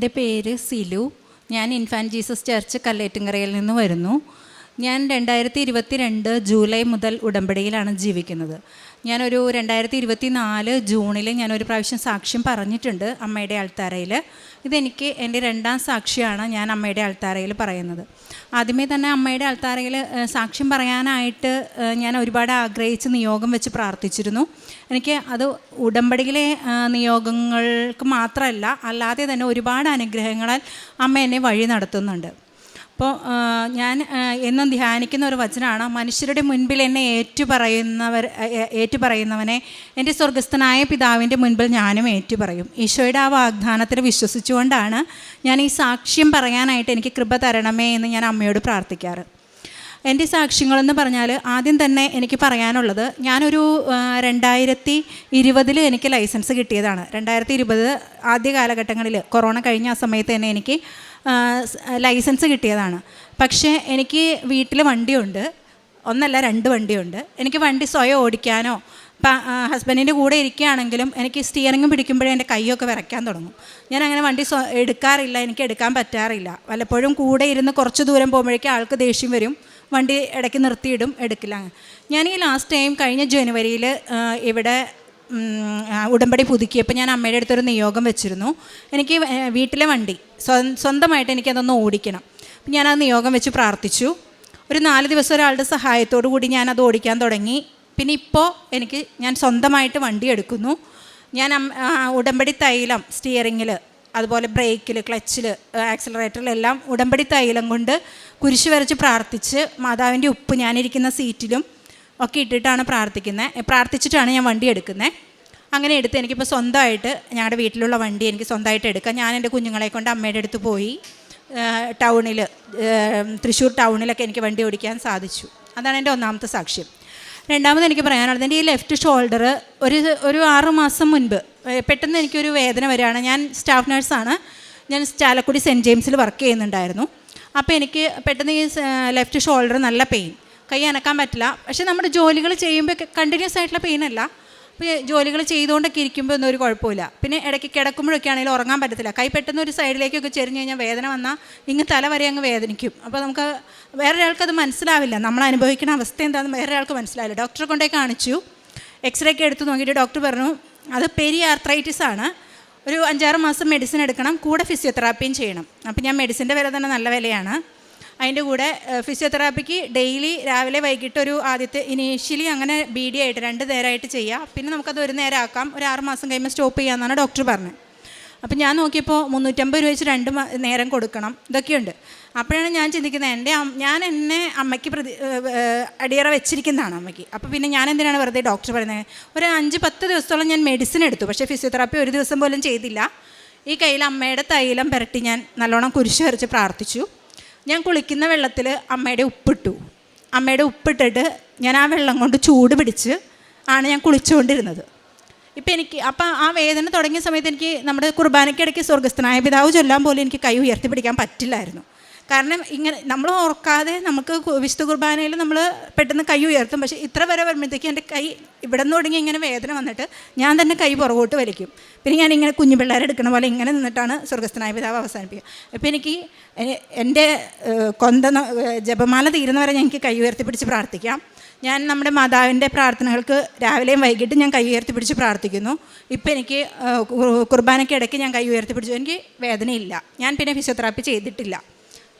എന്റെ പേര് സിലു. ഞാൻ ഇൻഫാൻ ജീസസ് ചർച്ച് കല്ലേറ്റുങ്കരയിൽ നിന്ന് വരുന്നു. ഞാൻ രണ്ടായിരത്തി ഇരുപത്തി രണ്ട് ജൂലൈ മുതൽ ഉടമ്പടിയിലാണ് ജീവിക്കുന്നത്. ഞാനൊരു രണ്ടായിരത്തി ഇരുപത്തി നാല് ജൂണിൽ ഞാനൊരു പ്രാവശ്യം സാക്ഷ്യം പറഞ്ഞിട്ടുണ്ട് അമ്മയുടെ ആൾത്താരയിൽ ഇതെനിക്ക് എന്റെ രണ്ടാം സാക്ഷിയാണ് ഞാൻ അമ്മയുടെ ആൾത്താരയിൽ പറയുന്നത്. ആദ്യമേ തന്നെ അമ്മയുടെ ആൾത്താരയിൽ സാക്ഷ്യം പറയാനായിട്ട് ഞാൻ ഒരുപാട് ആഗ്രഹിച്ച് നിയോഗം വെച്ച് പ്രാർത്ഥിച്ചിരുന്നു. എനിക്ക് അത് ഉടമ്പടിയിലെ നിയോഗങ്ങൾക്ക് മാത്രമല്ല അല്ലാതെ തന്നെ ഒരുപാട് അനുഗ്രഹങ്ങളാൽ അമ്മ എന്നെ വഴി നടത്തുന്നുണ്ട്. അപ്പോൾ ഞാൻ എന്നും ധ്യാനിക്കുന്ന ഒരു വചനമാണ് മനുഷ്യരുടെ മുൻപിൽ എന്നെ ഏറ്റുപറയുന്നവർ ഏറ്റുപറയുന്നവനെ എന്റെ സ്വർഗസ്ഥനായ പിതാവിന്റെ മുൻപിൽ ഞാനും ഏറ്റുപറയും. ഈശോയുടെ ആ വാഗ്ദാനത്തിൽ വിശ്വസിച്ചുകൊണ്ടാണ് ഞാൻ ഈ സാക്ഷ്യം പറയാനായിട്ട് എനിക്ക് കൃപ തരണമേ എന്ന് ഞാൻ അമ്മയോട് പ്രാർത്ഥിക്കാറ്. എന്റെ സാക്ഷ്യങ്ങളെന്ന് പറഞ്ഞാൽ ആദ്യം തന്നെ എനിക്ക് പറയാനുള്ളത് ഞാനൊരു രണ്ടായിരത്തി ഇരുപതിൽ എനിക്ക് ലൈസൻസ് കിട്ടിയതാണ്. രണ്ടായിരത്തി ഇരുപത് ആദ്യ കാലഘട്ടങ്ങളിൽ കൊറോണ കഴിഞ്ഞ ആ സമയത്ത് തന്നെ എനിക്ക് ലൈസൻസ് കിട്ടിയതാണ്. പക്ഷേ എനിക്ക് വീട്ടിൽ വണ്ടിയുണ്ട്. ഒന്നല്ല രണ്ട് വണ്ടിയുണ്ട്. എനിക്ക് വണ്ടി സ്വയം ഓടിക്കാനോ ഹസ്ബൻഡിന്റെ കൂടെ ഇരിക്കുകയാണെങ്കിലും എനിക്ക് സ്റ്റിയറിങ്ങും പിടിക്കുമ്പോഴേ എന്റെ കൈയൊക്കെ വിറയ്ക്കാൻ തുടങ്ങും. ഞാൻ അങ്ങനെ വണ്ടി എടുക്കാറില്ല എനിക്ക് എടുക്കാൻ പറ്റാറില്ല. വല്ലപ്പോഴും കൂടെ ഇരുന്ന് കുറച്ച് ദൂരം പോകുമ്പോഴേക്കും ആൾക്ക് ദേഷ്യം വരും. വണ്ടി ഇടയ്ക്ക് നിർത്തിയിടും എടുക്കില്ല. ഞാൻ ഈ ലാസ്റ്റ് ടൈം കഴിഞ്ഞ ജനുവരിയിൽ ഇവിടെ ഉടമ്പടി പുതുക്കിയപ്പോൾ ഞാൻ അമ്മയുടെ അടുത്തൊരു നിയോഗം വെച്ചിരുന്നു. എനിക്ക് വീട്ടിലെ വണ്ടി സ്വ- സ്വന്തമായിട്ട് എനിക്കതൊന്ന് ഓടിക്കണം. അപ്പം ആ നിയോഗം വെച്ച് പ്രാർത്ഥിച്ചു. ഒരു നാല് ദിവസം ഒരാളുടെ സഹായത്തോടു കൂടി ഞാനത് ഓടിക്കാൻ തുടങ്ങി. പിന്നെ ഇപ്പോൾ എനിക്ക് ഞാൻ സ്വന്തമായിട്ട് വണ്ടി എടുക്കുന്നു. ഞാൻ ഉടമ്പടി തൈലം സ്റ്റിയറിങ്ങിൽ അതുപോലെ ബ്രേക്കിൽ ക്ലച്ചിൽ ആക്സിലറേറ്ററിലെല്ലാം ഉടമ്പടി തൈലം കൊണ്ട് കുരിശ് വരച്ച് പ്രാർത്ഥിച്ച് മാതാവിന്റെ ഉപ്പ് ഞാനിരിക്കുന്ന സീറ്റിലും ഒക്കെ ഇട്ടിട്ടാണ് പ്രാർത്ഥിക്കുന്നത് പ്രാർത്ഥിച്ചിട്ടാണ് ഞാൻ വണ്ടി എടുക്കുന്നത് അങ്ങനെ എടുത്ത് എനിക്കിപ്പോൾ സ്വന്തമായിട്ട് ഞങ്ങളുടെ വീട്ടിലുള്ള വണ്ടി എനിക്ക് സ്വന്തമായിട്ട് എടുക്കാം. ഞാൻ എന്റെ കുഞ്ഞുങ്ങളെ കൊണ്ട് അമ്മയുടെ അടുത്ത് പോയി ടൗണിൽ തൃശ്ശൂർ ടൗണിലൊക്കെ എനിക്ക് വണ്ടി ഓടിക്കാൻ സാധിച്ചു. അതാണ് എന്റെ ഒന്നാമത്തെ സാക്ഷ്യം. രണ്ടാമത് എനിക്ക് പറയാനുള്ളത് എന്റെ ഈ ലെഫ്റ്റ് ഷോൾഡർ ഒരു ഒരു ആറ് മാസം മുൻപ് പെട്ടെന്ന് എനിക്കൊരു വേദന വരികയാണ്. ഞാൻ സ്റ്റാഫ് നേഴ്സാണ്. ഞാൻ ചാലക്കുടി സെന്റ് ജെയിംസിൽ വർക്ക് ചെയ്യുന്നുണ്ടായിരുന്നു. അപ്പോൾ എനിക്ക് പെട്ടെന്ന് ഈ ലെഫ്റ്റ് ഷോൾഡർ നല്ല പെയിൻ. കൈ അനക്കാൻ പറ്റില്ല. പക്ഷേ നമ്മുടെ ജോലികൾ ചെയ്യുമ്പോൾ കണ്ടിന്യൂസ് ആയിട്ടുള്ള പെയിൻ അല്ല. അപ്പോൾ ജോലികൾ ചെയ്തുകൊണ്ടൊക്കെ ഇരിക്കുമ്പോൾ ഒന്നും ഒരു കുഴപ്പമില്ല പിന്നെ ഇടയ്ക്ക് കിടക്കുമ്പോഴൊക്കെ ആണെങ്കിലും ഉറങ്ങാൻ പറ്റത്തില്ല. കൈ പെട്ടെന്ന് ഒരു സൈഡിലേക്കൊക്കെ ചെരിഞ്ഞ് കഴിഞ്ഞാൽ വേദന വന്നാൽ ഇങ്ങ് തല വരെ അങ്ങ് വേദനിക്കും. അപ്പോൾ നമുക്ക് വേറൊരാൾക്ക് അത് മനസ്സിലാവില്ല. നമ്മൾ അനുഭവിക്കുന്ന അവസ്ഥ എന്താണെന്ന് വേറൊരാൾക്ക് മനസ്സിലാവില്ല. ഡോക്ടറെ കൊണ്ടേ കാണിച്ചു. എക്സ്റേ ഒക്കെ എടുത്ത് നോക്കിയിട്ട് ഡോക്ടർ പറഞ്ഞു അത് പെരി ആർത്രൈറ്റിസ് ആണ്. ഒരു അഞ്ചാറ് മാസം മെഡിസിൻ എടുക്കണം. കൂടെ ഫിസിയോതെറാപ്പിയും ചെയ്യണം. അപ്പോൾ ഞാൻ മെഡിസിന്റെ വില തന്നെ നല്ല വിലയാണ്. അതിന്റെ കൂടെ ഫിസിയോതെറാപ്പിക്ക് ഡെയിലി രാവിലെ വൈകിട്ട് ഒരു ആദ്യത്തെ ഇനീഷ്യലി അങ്ങനെ ബി ഡി ആയിട്ട് രണ്ട് നേരമായിട്ട് ചെയ്യാം. പിന്നെ നമുക്കത് ഒരു നേരം ആക്കാം ഒരു ആറ് മാസം കഴിയുമ്പോൾ സ്റ്റോപ്പ് ചെയ്യാമെന്നാണ് ഡോക്ടർ പറഞ്ഞത്. അപ്പം ഞാൻ നോക്കിയപ്പോൾ മുന്നൂറ്റമ്പത് രൂപ വെച്ച് രണ്ട് നേരം കൊടുക്കണം. ഇതൊക്കെയുണ്ട്. അപ്പോഴാണ് ഞാൻ ചിന്തിക്കുന്നത് എന്റെ ഞാൻ എന്നെ അമ്മയ്ക്ക് പ്രതി അടിയറ വെച്ചിരിക്കുന്നതാണ് അമ്മയ്ക്ക്. അപ്പോൾ പിന്നെ ഞാൻ എന്തിനാണ് വെറുതെ ഡോക്ടർ പറയുന്നത്? ഒരു അഞ്ച് പത്ത് ദിവസത്തോളം ഞാൻ മെഡിസിൻ എടുത്തു. പക്ഷേ ഫിസിയോതെറാപ്പി ഒരു ദിവസം പോലും ചെയ്തില്ല. ഈ കയ്യിൽ അമ്മയുടെ തൈലം പുരട്ടി ഞാൻ നല്ലോണം കുരിശ് വരച്ച് പ്രാർത്ഥിച്ചു. ഞാൻ കുളിക്കുന്ന വെള്ളത്തിൽ അമ്മയുടെ ഉപ്പിട്ടു. അമ്മയുടെ ഉപ്പിട്ടിട്ട് ഞാൻ ആ വെള്ളം കൊണ്ട് ചൂട് പിടിച്ച് ആണ് ഞാൻ കുളിച്ചുകൊണ്ടിരുന്നത്. ഇപ്പം എനിക്ക് അപ്പം ആ വേദന തുടങ്ങിയ സമയത്ത് എനിക്ക് നമ്മുടെ കുർബാനയ്ക്കിടയ്ക്ക് സ്വർഗസ്ഥനായ പിതാവ് ചൊല്ലാൻ പോലും എനിക്ക് കൈ ഉയർത്തി പിടിക്കാൻ പറ്റില്ലായിരുന്നു. കാരണം ഇങ്ങനെ നമ്മൾ ഓർക്കാതെ നമുക്ക് വിശുദ്ധ കുർബാനയിൽ നമ്മൾ പെട്ടെന്ന് കൈ ഉയർത്തും. പക്ഷേ ഇത്ര വരെ വരുമ്പോഴത്തേക്ക് എന്റെ കൈ ഇവിടെ നിന്ന് തുടങ്ങി ഇങ്ങനെ വേദന വന്നിട്ട് ഞാൻ തന്നെ കൈ പുറകോട്ട് വലിക്കും. പിന്നെ ഞാൻ ഇങ്ങനെ കുഞ്ഞു പിള്ളേരെടുക്കണ പോലെ ഇങ്ങനെ നിന്നിട്ടാണ് സ്വർഗസ്ഥനായ പിതാവ് അവസാനിപ്പിക്കുക. അപ്പോൾ എനിക്ക് എന്റെ കൊന്ത ജപമാല തീരുന്നവരെ ഞാൻ എനിക്ക് കൈ ഉയർത്തിപ്പിടിച്ച് പ്രാർത്ഥിക്കാം. ഞാൻ നമ്മുടെ മാതാവിന്റെ പ്രാർത്ഥനകൾക്ക് രാവിലെയും വൈകിട്ടും ഞാൻ കൈ ഉയർത്തിപ്പിടിച്ച് പ്രാർത്ഥിക്കുന്നു. ഇപ്പം എനിക്ക് കുർബാനയ്ക്ക് ഇടയ്ക്ക് ഞാൻ കൈ ഉയർത്തിപ്പിടിച്ചു എനിക്ക് വേദനയില്ല. ഞാൻ പിന്നെ ഫിസിയോതെറാപ്പി ചെയ്തിട്ടില്ല.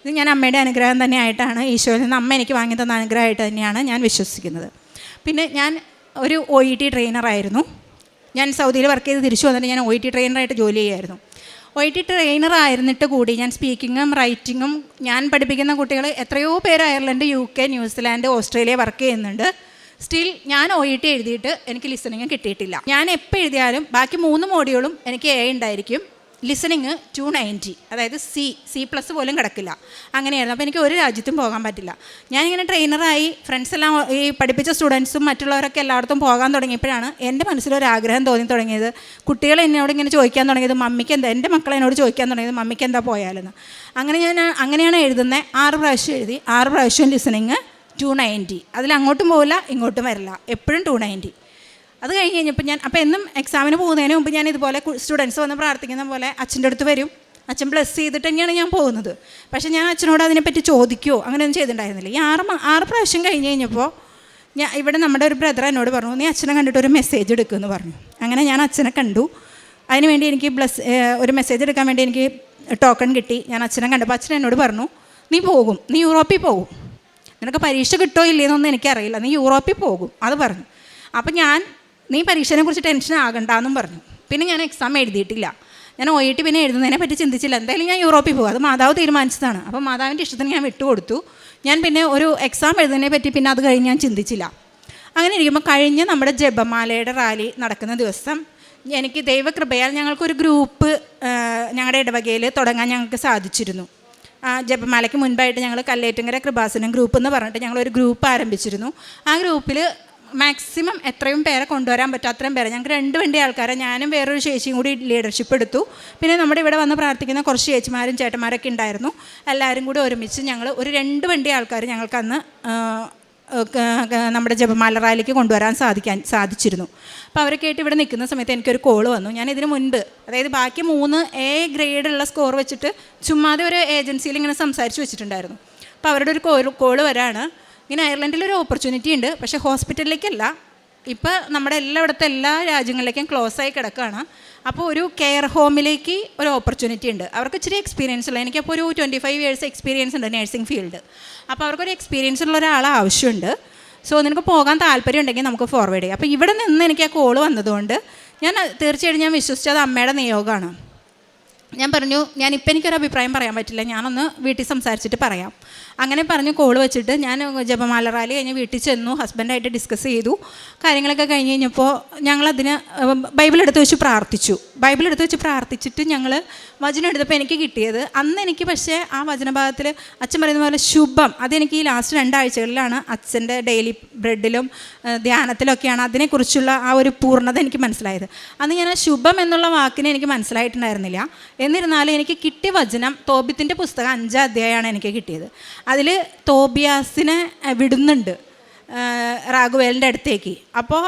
ഇത് ഞാൻ അമ്മയുടെ അനുഗ്രഹം തന്നെയായിട്ടാണ് ഈശോയിൽ നിന്ന് അമ്മ എനിക്ക് വാങ്ങി തന്ന അനുഗ്രഹമായിട്ട് തന്നെയാണ് ഞാൻ വിശ്വസിക്കുന്നത്. പിന്നെ ഞാൻ ഒരു ഒ ഇ ടി ട്രെയിനറായിരുന്നു ഞാൻ സൗദിയിൽ വർക്ക് ചെയ്ത് തിരിച്ചു വന്നിട്ട് ഞാൻ ഒ ഇ ടി ട്രെയിനറായിട്ട് ജോലി ചെയ്യുമായിരുന്നു ഒ ടി ട്രെയിനർ ആയിരുന്നിട്ട് കൂടി ഞാൻ സ്പീക്കിങ്ങും റൈറ്റിങ്ങും ഞാൻ പഠിപ്പിക്കുന്ന കുട്ടികൾ എത്രയോ പേര് Ireland U K New Zealand Australia work ചെയ്യുന്നുണ്ട്. സ്റ്റിൽ ഞാൻ ഒ ഇ ടി എഴുതിയിട്ട് എനിക്ക് ലിസണിങ് കിട്ടിയിട്ടില്ല. ഞാൻ എപ്പോൾ എഴുതിയാലും ബാക്കി മൂന്ന് മോഡ്യൂളും എനിക്ക് എ ഉണ്ടായിരിക്കും. ലിസണിങ് ടു നയന്റി അതായത് സി സി പ്ലസ് പോലും കിടക്കില്ല. അങ്ങനെയായിരുന്നു. അപ്പോൾ എനിക്ക് ഒരു രാജ്യത്തും പോകാൻ പറ്റില്ല. ഞാനിങ്ങനെ ട്രെയിനറായി ഫ്രണ്ട്സ് എല്ലാം ഈ പഠിപ്പിച്ച സ്റ്റുഡൻസും മറ്റുള്ളവരൊക്കെ എല്ലായിടത്തും പോകാൻ തുടങ്ങിയപ്പോഴാണ് എന്റെ മനസ്സിലൊരു ആഗ്രഹം തോന്നി തുടങ്ങിയത്. കുട്ടികൾ എന്നോട് ഇങ്ങനെ ചോദിക്കാൻ തുടങ്ങിയത് മമ്മിക്ക് എന്താ? എന്റെ മക്കളെ എന്നോട് ചോദിക്കാൻ തുടങ്ങിയത് മമ്മിക്ക് എന്താ പോയാലെന്ന്. അങ്ങനെ ഞാൻ അങ്ങനെയാണ് എഴുതുന്നത്. ആറ് പ്രാവശ്യം എഴുതി. ആറ് പ്രാവശ്യം ലിസണിങ് ടു നയന്റി അതിൽ അങ്ങോട്ടും പോകില്ല ഇങ്ങോട്ടും വരില്ല. എപ്പോഴും ടു നയന്റി അത് കഴിഞ്ഞ് കഴിഞ്ഞപ്പോൾ ഞാൻ അപ്പോൾ എന്നും എക്സാമിന് പോകുന്നതിന് മുമ്പ് ഞാൻ ഇതുപോലെ സ്റ്റുഡൻസ് വന്ന് പ്രാർത്ഥിക്കുന്ന പോലെ അച്ഛന്റെ അടുത്ത് വരും. അച്ഛൻ ബ്ലസ് ചെയ്തിട്ട് തന്നെയാണ് ഞാൻ പോകുന്നത്. പക്ഷേ ഞാൻ അച്ഛനോട് അതിനെപ്പറ്റി ചോദിക്കുകയോ അങ്ങനെയൊന്നും ചെയ്തിട്ടുണ്ടായിരുന്നില്ല. ഈ ആറ് ആറ് പ്രാവശ്യം കഴിഞ്ഞ് കഴിഞ്ഞപ്പോൾ ഞാൻ ഇവിടെ നമ്മുടെ ഒരു ബ്രദർ എന്നോട് പറഞ്ഞു നീ അച്ഛനെ കണ്ടിട്ട് ഒരു മെസ്സേജ് എടുക്കുമെന്ന് പറഞ്ഞു. അങ്ങനെ ഞാൻ അച്ഛനെ കണ്ടു. അതിനുവേണ്ടി എനിക്ക് ബ്ലസ് ഒരു മെസ്സേജ് എടുക്കാൻ വേണ്ടി എനിക്ക് ടോക്കൺ കിട്ടി. ഞാൻ അച്ഛനെ കണ്ടപ്പോൾ അച്ഛൻ എന്നോട് പറഞ്ഞു നീ പോകും. നീ യൂറോപ്പിൽ പോകും. നിനക്ക് പരീക്ഷ കിട്ടോ ഇല്ലേന്നൊന്നും എനിക്കറിയില്ല. നീ യൂറോപ്പിൽ പോകും. അത് പറഞ്ഞു. അപ്പം ഞാൻ നീ പരീക്ഷനെ കുറിച്ച് ടെൻഷൻ ആകണ്ടെന്നും പറഞ്ഞു. പിന്നെ ഞാൻ എക്സാം എഴുതിയിട്ടില്ല. ഞാൻ ഒ ടി പിന്നെ എഴുതുന്നതിനെ പറ്റി ചിന്തിച്ചില്ല. എന്തായാലും ഞാൻ യൂറോപ്പിൽ പോകും. അത് മാതാവ് തീരുമാനിച്ചതാണ്. അപ്പോൾ മാതാവിന്റെ ഇഷ്ടത്തിന് ഞാൻ വിട്ടുകൊടുത്തു. ഞാൻ പിന്നെ ഒരു എക്സാം എഴുതുന്നതിനെ പറ്റി പിന്നെ അത് കഴിഞ്ഞ് ഞാൻ ചിന്തിച്ചില്ല. അങ്ങനെ ഇരിക്കുമ്പോൾ കഴിഞ്ഞ് നമ്മുടെ ജപമാലയുടെ റാലി നടക്കുന്ന ദിവസം എനിക്ക് ദൈവകൃപയാൽ ഞങ്ങൾക്കൊരു ഗ്രൂപ്പ് ഞങ്ങളുടെ ഇടവകയിൽ തുടങ്ങാൻ ഞങ്ങൾക്ക് സാധിച്ചിരുന്നു. ആ, ജപമാലയ്ക്ക് മുൻപായിട്ട് ഞങ്ങൾ കല്ലേറ്റങ്കര കൃപാസനം ഗ്രൂപ്പ് എന്ന് പറഞ്ഞിട്ട് ഞങ്ങളൊരു ഗ്രൂപ്പ് ആരംഭിച്ചിരുന്നു. ആ ഗ്രൂപ്പിൽ മാക്സിമം എത്രയും പേരെ കൊണ്ടുവരാൻ പറ്റും. അത്രയും പേരെ. ഞങ്ങൾക്ക് രണ്ട് വണ്ടി ആൾക്കാരെ. ഞാനും വേറൊരു ചേച്ചിയും കൂടി ലീഡർഷിപ്പ് എടുത്തു. പിന്നെ നമ്മുടെ ഇവിടെ വന്ന് പ്രാർത്ഥിക്കുന്ന കുറച്ച് ചേച്ചിമാരും ചേട്ടന്മാരൊക്കെ ഉണ്ടായിരുന്നു. എല്ലാവരും കൂടി ഒരുമിച്ച് ഞങ്ങൾ ഒരു രണ്ട് വണ്ടി ആൾക്കാർ ഞങ്ങൾക്കന്ന് നമ്മുടെ ജപമാല റാലിക്ക് കൊണ്ടുവരാൻ സാധിക്കാൻ സാധിച്ചിരുന്നു. അപ്പോൾ അവരൊക്കെ ആയിട്ട് ഇവിടെ നിൽക്കുന്ന സമയത്ത് എനിക്കൊരു കോൾ വന്നു. ഞാൻ ഇതിന് മുൻപ് അതായത് ബാക്കി മൂന്ന് എ ഗ്രേഡുള്ള സ്കോർ വെച്ചിട്ട് ചുമ്മാതെ ഒരു ഏജൻസിയിൽ ഇങ്ങനെ സംസാരിച്ച് വെച്ചിട്ടുണ്ടായിരുന്നു. അപ്പോൾ അവരുടെ ഒരു കോൾ കോൾ വരാണ്. ഇങ്ങനെ അയർലൻഡിൽ ഒരു ഓപ്പർച്യൂണിറ്റി ഉണ്ട്. പക്ഷേ ഹോസ്പിറ്റലിലേക്കല്ല ഇപ്പോൾ നമ്മുടെ എല്ലായിടത്തെ എല്ലാ രാജ്യങ്ങളിലേക്കും ക്ലോസ് ആയി കിടക്കുകയാണ് അപ്പോൾ ഒരു കെയർ ഹോമിലേക്ക് ഒരു ഓപ്പർച്യൂണിറ്റി ഉണ്ട്. അവർക്ക് ഇച്ചിരി എക്സ്പീരിയൻസ് ഉള്ള എനിക്കപ്പോൾ ഒരു ട്വന്റി ഫൈവ് ഇയേഴ്സ് എക്സ്പീരിയൻസ് ഉണ്ട് നേഴ്സിംഗ് ഫീൽഡ് അപ്പോൾ അവർക്കൊരു എക്സ്പീരിയൻസ് ഉള്ള ഒരാളെ ആവശ്യമുണ്ട്. സോ നിനക്ക് പോകാൻ താല്പര്യം ഉണ്ടെങ്കിൽ നമുക്ക് ഫോർവേഡ് ചെയ്യാം. അപ്പോൾ ഇവിടെ നിന്ന് എനിക്ക് ആ കോൾ വന്നതുകൊണ്ട് ഞാൻ തീർച്ചയായിട്ടും ഞാൻ വിശ്വസിച്ചത് അമ്മയുടെ നിയോഗമാണ്. ഞാൻ പറഞ്ഞു ഞാൻ ഞാനിപ്പോൾ എനിക്കൊരു അഭിപ്രായം പറയാൻ പറ്റില്ല. ഞാനൊന്ന് വീട്ടിൽ സംസാരിച്ചിട്ട് പറയാം. അങ്ങനെ പറഞ്ഞ് കോൾ വെച്ചിട്ട് ഞാൻ ജപമാല റാലി കഴിഞ്ഞ് വീട്ടിൽ ചെന്നു ഹസ്ബൻഡായിട്ട് ഡിസ്കസ് ചെയ്തു. കാര്യങ്ങളൊക്കെ കഴിഞ്ഞ് കഴിഞ്ഞപ്പോൾ ഞങ്ങളതിന് ബൈബിൾ എടുത്ത് വെച്ച് പ്രാർത്ഥിച്ചു. ബൈബിൾ എടുത്ത് വെച്ച് പ്രാർത്ഥിച്ചിട്ട് ഞങ്ങൾ വചനം എടുത്തപ്പോൾ എനിക്ക് കിട്ടിയത്. അന്ന് എനിക്ക് പക്ഷേ ആ വചനഭാഗത്തിൽ അച്ഛൻ പറയുന്ന പോലെ ശുഭം. അതെനിക്ക് ഈ ലാസ്റ്റ് രണ്ടാഴ്ചകളിലാണ് അച്ഛന്റെ ഡെയിലി ബ്രെഡിലും ധ്യാനത്തിലൊക്കെയാണ് അതിനെക്കുറിച്ചുള്ള ആ ഒരു പൂർണത എനിക്ക് മനസ്സിലായത്. അന്ന് ഞാൻ ശുഭം എന്നുള്ള വാക്കിനെ എനിക്ക് മനസ്സിലായിട്ടുണ്ടായിരുന്നില്ല. എന്നിരുന്നാലും എനിക്ക് കിട്ടിയ വചനം തോബിത്തിന്റെ പുസ്തകം അഞ്ചാം അധ്യായമാണ് എനിക്ക് കിട്ടിയത്. അതിൽ തോബിയാസിനെ വിടുന്നുണ്ട് റാഘുവേലിന്റെ അടുത്തേക്ക്. അപ്പോൾ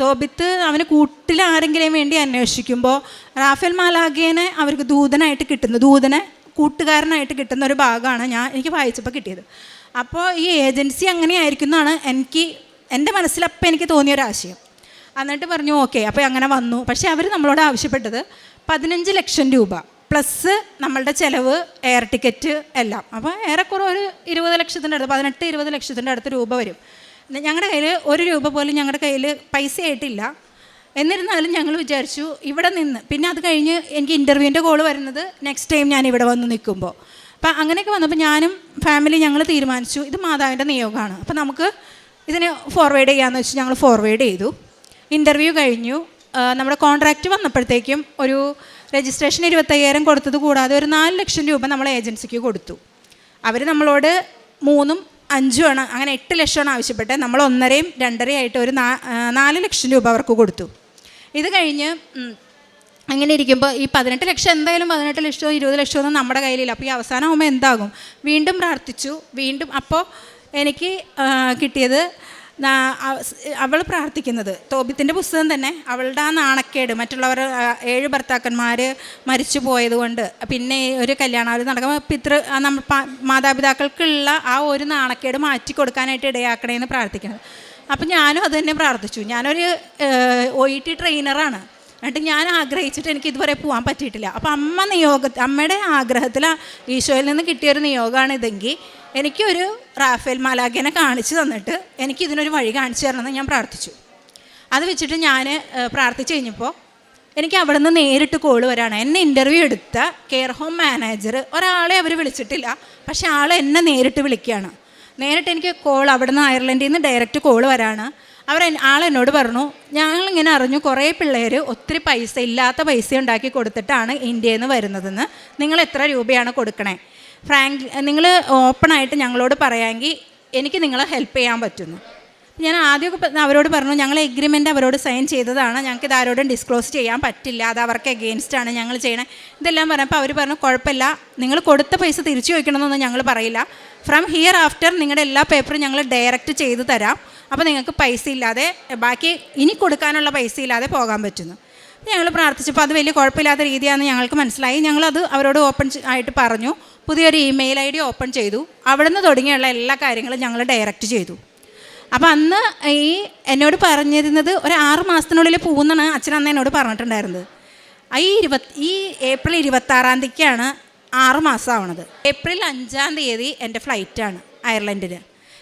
തോബിത്ത് അവന് കൂട്ടിൽ ആരെങ്കിലും വേണ്ടി അന്വേഷിക്കുമ്പോൾ റാഫേൽ മാലാഖിയനെ അവർക്ക് ദൂതനായിട്ട് കിട്ടുന്നു. ദൂതനെ കൂട്ടുകാരനായിട്ട് കിട്ടുന്ന ഒരു ഭാഗമാണ് ഞാൻ എനിക്ക് വായിച്ചപ്പോൾ കിട്ടിയത്. അപ്പോൾ ഈ ഏജൻസി അങ്ങനെയായിരിക്കും എന്നാണ് എനിക്ക് എന്റെ മനസ്സിലപ്പം എനിക്ക് തോന്നിയ ഒരു ആശയം. എന്നിട്ട് പറഞ്ഞു ഓക്കെ അപ്പോൾ അങ്ങനെ വന്നു. പക്ഷേ അവർ നമ്മളോട് ആവശ്യപ്പെട്ടത് പതിനഞ്ച് ലക്ഷം രൂപ. പ്ലസ് നമ്മളുടെ ചിലവ് എയർ ടിക്കറ്റ് എല്ലാം. അപ്പോൾ ഏറെക്കുറെ ഒരു ഇരുപത് ലക്ഷത്തിന്റെ അടുത്ത് പതിനെട്ട് ഇരുപത് ലക്ഷത്തിന്റെ അടുത്ത് രൂപ വരും. ഞങ്ങളുടെ കയ്യിൽ ഒരു രൂപ പോലും ഞങ്ങളുടെ കയ്യിൽ പൈസ ആയിട്ടില്ല. എന്നിരുന്നാലും ഞങ്ങൾ വിചാരിച്ചു ഇവിടെ നിന്ന് പിന്നെ അത് കഴിഞ്ഞ് എനിക്ക് ഇന്റർവ്യൂവിന്റെ കോൾ വരുന്നത് നെക്സ്റ്റ് ടൈം ഞാൻ ഇവിടെ വന്ന് നിൽക്കുമ്പോൾ അപ്പം അങ്ങനെയൊക്കെ വന്നപ്പോൾ ഞാനും ഫാമിലി ഞങ്ങൾ തീരുമാനിച്ചു ഇത് മാതാവിന്റെ നിയോഗമാണ് അപ്പം നമുക്ക് ഇതിനെ ഫോർവേഡ് ചെയ്യാമെന്ന് വെച്ച് ഞങ്ങൾ ഫോർവേഡ് ചെയ്തു. ഇന്റർവ്യൂ കഴിഞ്ഞു. നമ്മുടെ കോൺട്രാക്റ്റ് വന്നപ്പോഴത്തേക്കും ഒരു രജിസ്ട്രേഷൻ ഇരുപത്തയ്യായിരം കൊടുത്തത് കൂടാതെ ഒരു നാല് ലക്ഷം രൂപ നമ്മൾ ഏജൻസിക്ക് കൊടുത്തു. അവർ നമ്മളോട് മൂന്നും അഞ്ചുമാണ് അങ്ങനെ എട്ട് ലക്ഷമാണ് ആവശ്യപ്പെട്ടത്. നമ്മൾ ഒന്നരയും രണ്ടരയും ആയിട്ട് ഒരു നാല് ലക്ഷം രൂപ അവർക്ക് കൊടുത്തു. ഇത് കഴിഞ്ഞ് അങ്ങനെ ഇരിക്കുമ്പോൾ ഈ പതിനെട്ട് ലക്ഷം എന്തായാലും പതിനെട്ട് ലക്ഷമോ ഇരുപത് ലക്ഷമോ ഒന്നും നമ്മുടെ കയ്യിലില്ല. അപ്പോൾ ഈ അവസാനമാകുമ്പോൾ എന്താകും? വീണ്ടും പ്രാർത്ഥിച്ചു. വീണ്ടും അപ്പോൾ എനിക്ക് കിട്ടിയത് അവൾ പ്രാർത്ഥിക്കുന്നത്. തോബിത്തിന്റെ പുസ്തകം തന്നെ അവളുടെ ആ നാണക്കേട് മറ്റുള്ളവർ ഏഴ് ഭർത്താക്കന്മാർ മരിച്ചു പോയതുകൊണ്ട് പിന്നെ ഒരു കല്യാണം നടക്കുമ്പോൾ പിതൃ നമ്മൾ മാതാപിതാക്കൾക്കുള്ള ആ ഒരു നാണക്കേട് മാറ്റി കൊടുക്കാനായിട്ട് ഇടയാക്കണേന്ന് പ്രാർത്ഥിക്കുന്നത് അപ്പം ഞാനും അത് തന്നെ പ്രാർത്ഥിച്ചു. ഞാനൊരു ഒ ഇ ടി ട്രെയിനറാണ്. എന്നിട്ട് ഞാൻ ആഗ്രഹിച്ചിട്ട് എനിക്ക് ഇതുവരെ പോകാൻ പറ്റിയിട്ടില്ല. അപ്പം അമ്മ നിയോഗ അമ്മയുടെ ആഗ്രഹത്തിൽ ഈശോയിൽ നിന്ന് കിട്ടിയൊരു നിയോഗമാണ് ഇതെങ്കിൽ എനിക്കൊരു റാഫേൽ മാലാഖിനെ കാണിച്ചു തന്നിട്ട് എനിക്ക് ഇതിനൊരു വഴി കാണിച്ചു തരണമെന്ന് ഞാൻ പ്രാർത്ഥിച്ചു. അത് വെച്ചിട്ട് ഞാൻ പ്രാർത്ഥിച്ചു കഴിഞ്ഞപ്പോൾ എനിക്ക് അവിടെ നിന്ന് നേരിട്ട് കോൾ വരാണ്. എന്നെ ഇന്റർവ്യൂ എടുത്ത കെയർ ഹോം മാനേജർ ഒരാളെ അവർ വിളിച്ചിട്ടില്ല. പക്ഷേ ആൾ എന്നെ നേരിട്ട് വിളിക്കുകയാണ്. നേരിട്ട് എനിക്ക് കോൾ അവിടെ നിന്ന് അയർലൻഡിൽ നിന്ന് ഡയറക്റ്റ് കോൾ വരാണ്. അവർ ആളെന്നോട് പറഞ്ഞു ഞങ്ങളിങ്ങനെ അറിഞ്ഞു കുറേ പിള്ളേർ ഒത്തിരി പൈസ ഇല്ലാത്ത പൈസ ഉണ്ടാക്കി കൊടുത്തിട്ടാണ് ഇന്ത്യയിൽ നിന്ന് വരുന്നതെന്ന്. നിങ്ങൾ എത്ര രൂപയാണ് കൊടുക്കണേ? ഫ്രാങ്ക് നിങ്ങൾ ഓപ്പണായിട്ട് ഞങ്ങളോട് പറയാമെങ്കിൽ എനിക്ക് നിങ്ങളെ ഹെൽപ്പ് ചെയ്യാൻ പറ്റുന്നു. ഞാൻ ആദ്യമൊക്കെ അവരോട് പറഞ്ഞു ഞങ്ങൾ എഗ്രിമെന്റ് അവരോട് സൈൻ ചെയ്തതാണ്. ഞങ്ങൾക്ക് ഇത് ആരോടും ഡിസ്ക്ലോസ് ചെയ്യാൻ പറ്റില്ല. അത് അവർക്ക് എഗെയിൻസ്റ്റ് ആണ് ഞങ്ങൾ ചെയ്യണേ. ഇതെല്ലാം പറഞ്ഞപ്പോൾ അവർ പറഞ്ഞു കുഴപ്പമില്ല. നിങ്ങൾ കൊടുത്ത പൈസ തിരിച്ചു ചോദിക്കണമെന്നൊന്നും ഞങ്ങൾ പറയില്ല. ഫ്രം ഹിയർ ആഫ്റ്റർ നിങ്ങളുടെ എല്ലാ പേപ്പറും ഞങ്ങൾ ഡയറക്റ്റ് ചെയ്ത് തരാം. അപ്പോൾ നിങ്ങൾക്ക് പൈസ ഇല്ലാതെ ബാക്കി ഇനി കൊടുക്കാനുള്ള പൈസ ഇല്ലാതെ പോകാൻ പറ്റുന്നു. ഞങ്ങൾ പ്രാർത്ഥിച്ചപ്പോൾ അത് വലിയ കുഴപ്പമില്ലാത്ത രീതിയാണെന്ന് ഞങ്ങൾക്ക് മനസ്സിലായി. ഞങ്ങളത് അവരോട് ഓപ്പൺ ആയിട്ട് പറഞ്ഞു. പുതിയൊരു ഇമെയിൽ ഐ ഡി ഓപ്പൺ ചെയ്തു. അവിടെ നിന്ന് തുടങ്ങിയുള്ള എല്ലാ കാര്യങ്ങളും ഞങ്ങൾ ഡയറക്റ്റ് ചെയ്തു. അപ്പോൾ അന്ന് ഈ എന്നോട് പറഞ്ഞിരുന്നത് ഒരു ആറ് മാസത്തിനുള്ളിൽ പോകുന്നാണ് അച്ഛൻ അന്ന് എന്നോട് പറഞ്ഞിട്ടുണ്ടായിരുന്നത്. ഈ ഇരുപത്തി ഈ ഏപ്രിൽ ഇരുപത്താറാം തീയതിക്കാണ് ആറ് മാസമാവണത്. ഏപ്രിൽ അഞ്ചാം തീയതി എന്റെ ഫ്ലൈറ്റാണ് അയർലൻഡിൽ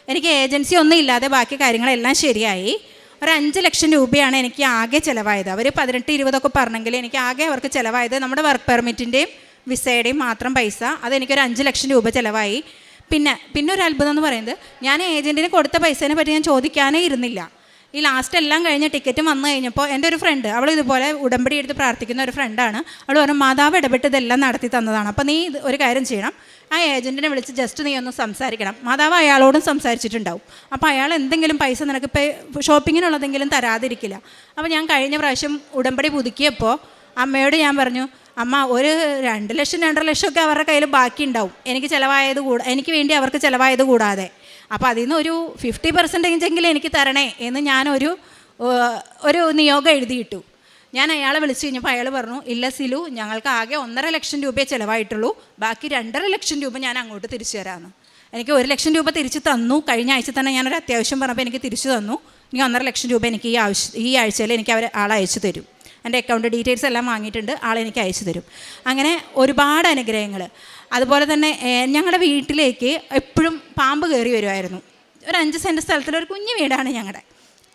എനിക്ക് ഏജൻസി ഒന്നും ഇല്ലാതെ ബാക്കി കാര്യങ്ങളെല്ലാം ശരിയായി. ഒരു അഞ്ച് ലക്ഷം രൂപയാണ് എനിക്ക് ആകെ ചിലവായത്. അവർ പതിനെട്ട് ഇരുപതൊക്കെ പറഞ്ഞെങ്കിൽ എനിക്ക് ആകെ അവർക്ക് ചിലവായത് നമ്മുടെ വർക്ക് പെർമിറ്റിന്റെയും വിസയുടെയും മാത്രം പൈസ. അതെനിക്കൊരു അഞ്ച് ലക്ഷം രൂപ ചിലവായി. പിന്നെ പിന്നെ ഒരു അത്ഭുതം എന്ന് പറയുന്നത് ഞാൻ ഏജന്റിന് കൊടുത്ത പൈസേനെ പറ്റി ഞാൻ ചോദിക്കാനേ ഇരുന്നില്ല. ഈ ലാസ്റ്റ് എല്ലാം കഴിഞ്ഞ് ടിക്കറ്റ് വന്നു കഴിഞ്ഞപ്പോൾ എന്റെ ഒരു ഫ്രണ്ട് അവൾ ഇതുപോലെ ഉടമ്പടി എടുത്ത് പ്രാർത്ഥിക്കുന്ന ഒരു ഫ്രണ്ടാണ് അവൾ പറഞ്ഞു മാതാവ് ഇടപെട്ട് ഇതെല്ലാം നടത്തി തന്നതാണ്. അപ്പോൾ നീ ഒരു കാര്യം ചെയ്യണം. ആ ഏജന്റിനെ വിളിച്ച് ജസ്റ്റ് നീ ഒന്ന് സംസാരിക്കണം. മാതാവ് അയാളോടും സംസാരിച്ചിട്ടുണ്ടാവും. അപ്പോൾ അയാൾ എന്തെങ്കിലും പൈസ നിനക്ക് ഇപ്പോൾ ഷോപ്പിങ്ങിനുള്ളതെങ്കിലും തരാതിരിക്കില്ല. അപ്പോൾ ഞാൻ കഴിഞ്ഞ പ്രാവശ്യം ഉടമ്പടി പുതുക്കിയപ്പോൾ അമ്മയോട് ഞാൻ പറഞ്ഞു അമ്മ ഒരു രണ്ട് ലക്ഷം രണ്ടര ലക്ഷമൊക്കെ അവരുടെ കയ്യിൽ ബാക്കി ഉണ്ടാവും എനിക്ക് ചിലവായത് കൂടാ എനിക്ക് വേണ്ടി അവർക്ക് ചിലവായത് കൂടാതെ. അപ്പോൾ അതിൽ നിന്ന് ഒരു ഫിഫ്റ്റി പെർസെന്റേജെങ്കിലും എനിക്ക് തരണേ എന്ന് ഞാനൊരു ഒരു നിയോഗം എഴുതിയിട്ടു. ഞാൻ അയാളെ വിളിച്ചു കഴിഞ്ഞപ്പോൾ അയാൾ പറഞ്ഞു ഇല്ല സിലു ഞങ്ങൾക്ക് ആകെ ഒന്നര ലക്ഷം രൂപയെ ചിലവായിട്ടുള്ളൂ. ബാക്കി രണ്ടര ലക്ഷം രൂപ ഞാൻ അങ്ങോട്ട് തിരിച്ചു തരാമെന്ന് എനിക്ക് ഒരു ലക്ഷം രൂപ തിരിച്ചു തന്നു. കഴിഞ്ഞ ആഴ്ച തന്നെ ഞാനൊരു അത്യാവശ്യം പറഞ്ഞപ്പോൾ എനിക്ക് തിരിച്ചു തന്നു. ഇനി ഒന്നര ലക്ഷം രൂപ എനിക്ക് ഈ ആവശ്യം ഈ ആഴ്ചയിൽ എനിക്ക് അവർ ആളയച്ചു തരും. എന്റെ അക്കൗണ്ട് ഡീറ്റെയിൽസ് എല്ലാം വാങ്ങിയിട്ടുണ്ട്. ആളെനിക്ക് അയച്ചു തരും. അങ്ങനെ ഒരുപാട് അനുഗ്രഹങ്ങൾ അതുപോലെ തന്നെ ഞങ്ങളുടെ വീട്ടിലേക്ക് എപ്പോഴും പാമ്പ് കയറി വരുമായിരുന്നു ഒരു അഞ്ച് സെന്റ് സ്ഥലത്തിൽ ഒരു കുഞ്ഞു വീടാണ് ഞങ്ങളുടെ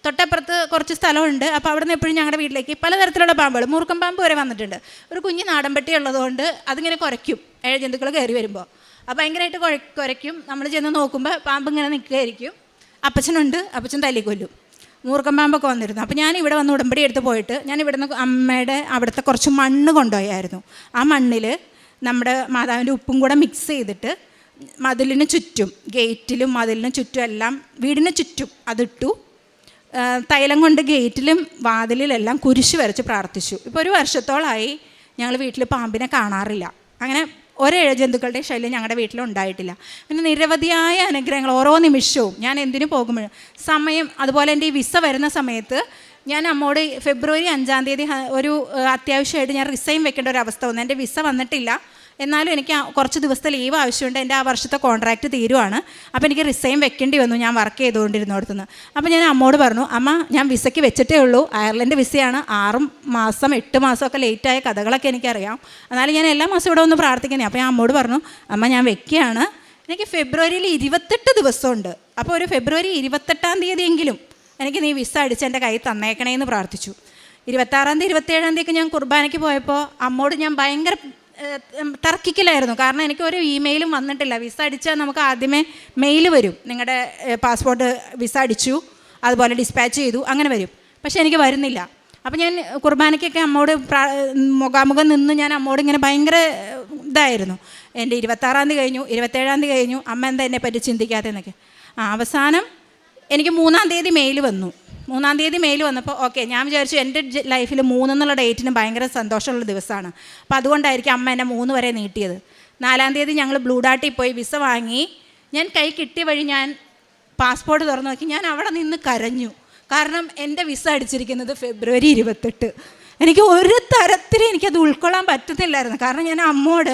തൊട്ടപ്പുറത്ത് കുറച്ച് സ്ഥലമുണ്ട്. അപ്പോൾ അവിടെ നിന്ന് എപ്പോഴും ഞങ്ങളുടെ വീട്ടിലേക്ക് പലതരത്തിലുള്ള പാമ്പുകൾ മൂർക്കം പാമ്പ് വരെ വന്നിട്ടുണ്ട്. ഒരു കുഞ്ഞ് നാടൻപട്ടി ഉള്ളതുകൊണ്ട് അതിങ്ങനെ കുരയ്ക്കും. ഏഴ് ജന്തുക്കൾ കയറി വരുമ്പോൾ അപ്പോൾ ഭയങ്കരമായിട്ട് കുഴ നമ്മൾ ചെന്ന് നോക്കുമ്പോൾ പാമ്പ് ഇങ്ങനെ നിൽക്കുകയായിരിക്കും അപ്പച്ചനുണ്ട്. അപ്പച്ചൻ തല്ലിക്കൊല്ലും. പാമ്പൊക്കെ വന്നിരുന്നു. അപ്പോൾ ഞാൻ ഇവിടെ വന്ന് ഉടമ്പടി എടുത്ത് പോയിട്ട് ഞാൻ ഇവിടുന്ന് അമ്മയുടെ അവിടുത്തെ കുറച്ച് മണ്ണ് കൊണ്ടുപോയായിരുന്നു. ആ മണ്ണിൽ നമ്മുടെ മാതാവിന്റെ ഉപ്പും കൂടെ മിക്സ് ചെയ്തിട്ട് മതിലിന് ചുറ്റും ഗേറ്റിലും മതിലിന് ചുറ്റും എല്ലാം വീടിന് ചുറ്റും അതിട്ടു. തൈലം കൊണ്ട് ഗേറ്റിലും വാതിലിലെല്ലാം കുരിശ് വരച്ച് പ്രാർത്ഥിച്ചു. ഇപ്പോൾ ഒരു വർഷത്തോളമായി ഞങ്ങൾ വീട്ടിൽ പാമ്പിനെ കാണാറില്ല. അങ്ങനെ ഒരേഴ് ജന്തുക്കളുടെ ശല്യം ഞങ്ങളുടെ വീട്ടിൽ ഉണ്ടായിട്ടില്ല. പിന്നെ നിരവധിയായ അനുഗ്രഹങ്ങൾ ഓരോ നിമിഷവും ഞാൻ എന്തിനു പോകുമ്പോഴും. സമയം അതുപോലെ എന്റെ ഈ വിസ വരുന്ന സമയത്ത് ഞാൻ അമ്മോട് ഫെബ്രുവരി അഞ്ചാം തീയതി ഒരു അത്യാവശ്യമായിട്ട് ഞാൻ റിസൈൻ വെക്കേണ്ട ഒരു അവസ്ഥ വന്നു. എന്റെ വിസ വന്നിട്ടില്ല. എന്നാലും എനിക്ക് കുറച്ച് ദിവസത്തെ ലീവ് ആവശ്യമുണ്ട്. എന്റെ ആ വർഷത്തെ കോൺട്രാക്റ്റ് തീരുവാണ്. അപ്പോൾ എനിക്ക് റിസൈൻ വെക്കേണ്ടി വന്നു. ഞാൻ വർക്ക് ചെയ്തുകൊണ്ടിരുന്നിടത്തുനിന്ന്. അപ്പോൾ ഞാൻ അമ്മോട് പറഞ്ഞു അമ്മ ഞാൻ വിസയ്ക്ക് വെച്ചിട്ടേ ഉള്ളൂ. അയർലൻഡ് വിസയാണ്. ആറും മാസം എട്ട് മാസമൊക്കെ ലേറ്റായ കഥകളൊക്കെ എനിക്കറിയാം. എന്നാലും ഞാൻ എല്ലാ മാസവും ഇവിടെ ഒന്ന് പ്രാർത്ഥിക്കുന്നത് അപ്പോൾ ഞാൻ അമ്മോട് പറഞ്ഞു അമ്മ ഞാൻ വെക്കുകയാണ് എനിക്ക് ഫെബ്രുവരിയിൽ ഇരുപത്തെട്ട് ദിവസമുണ്ട്. അപ്പോൾ ഒരു ഫെബ്രുവരി ഇരുപത്തെട്ടാം തീയതിയെങ്കിലും എനിക്ക് നീ വിസ അടിച്ച് എന്റെ കൈ തന്നേക്കണേ എന്ന് പ്രാർത്ഥിച്ചു. ഇരുപത്താറാം തീയതി ഇരുപത്തേഴാം തീയതിക്ക് ഞാൻ കുർബാനയ്ക്ക് പോയപ്പോൾ അമ്മോട് ഞാൻ ഭയങ്കര തർക്കിക്കലായിരുന്നു. കാരണം എനിക്ക് ഒരു ഇമെയിലും വന്നിട്ടില്ല. വിസ അടിച്ചാൽ നമുക്ക് ആദ്യമേ മെയിൽ വരും. നിങ്ങളുടെ പാസ്പോർട്ട് വിസ അടിച്ചു. അതുപോലെ ഡിസ്പാച്ച് ചെയ്തു. അങ്ങനെ വരും. പക്ഷേ എനിക്ക് വരുന്നില്ല. അപ്പം ഞാൻ കുർബാനയ്ക്കൊക്കെ അമ്മോട് മുഖാമുഖം നിന്ന് ഞാൻ അമ്മോട് ഇങ്ങനെ ഭയങ്കര ഇതായിരുന്നു. എന്റെ ഇരുപത്താറാം തീയതി കഴിഞ്ഞു ഇരുപത്തേഴാം തീയതി കഴിഞ്ഞു. അമ്മ എന്താ എന്നെ പറ്റി ചിന്തിക്കാത്തതെന്നൊക്കെ. ആ അവസാനം എനിക്ക് മൂന്നാം തീയതി മെയിൽ വന്നു. മൂന്നാം തീയതി മെയിൽ വന്നപ്പോൾ ഓക്കെ ഞാൻ വിചാരിച്ചു എന്റെ ലൈഫിൽ മൂന്നെന്നുള്ള ഡേറ്റിന് ഭയങ്കര സന്തോഷമുള്ള ദിവസമാണ്. അപ്പോൾ അതുകൊണ്ടായിരിക്കും അമ്മ എന്നെ മൂന്ന് വരെ നീട്ടിയത്. നാലാം തീയതി ഞങ്ങൾ ബ്ലൂ ഡാട്ടിൽ പോയി വിസ വാങ്ങി. ഞാൻ കൈ കിട്ടിയ വഴി ഞാൻ പാസ്പോർട്ട് തുറന്നു നോക്കി. ഞാൻ അവിടെ നിന്ന് കരഞ്ഞു. കാരണം എന്റെ വിസ അടിച്ചിരിക്കുന്നത് ഫെബ്രുവരി ഇരുപത്തെട്ട്. എനിക്ക് ഒരു തരത്തിൽ എനിക്കത് ഉൾക്കൊള്ളാൻ പറ്റുന്നില്ലായിരുന്നു. കാരണം ഞാൻ അമ്മോട്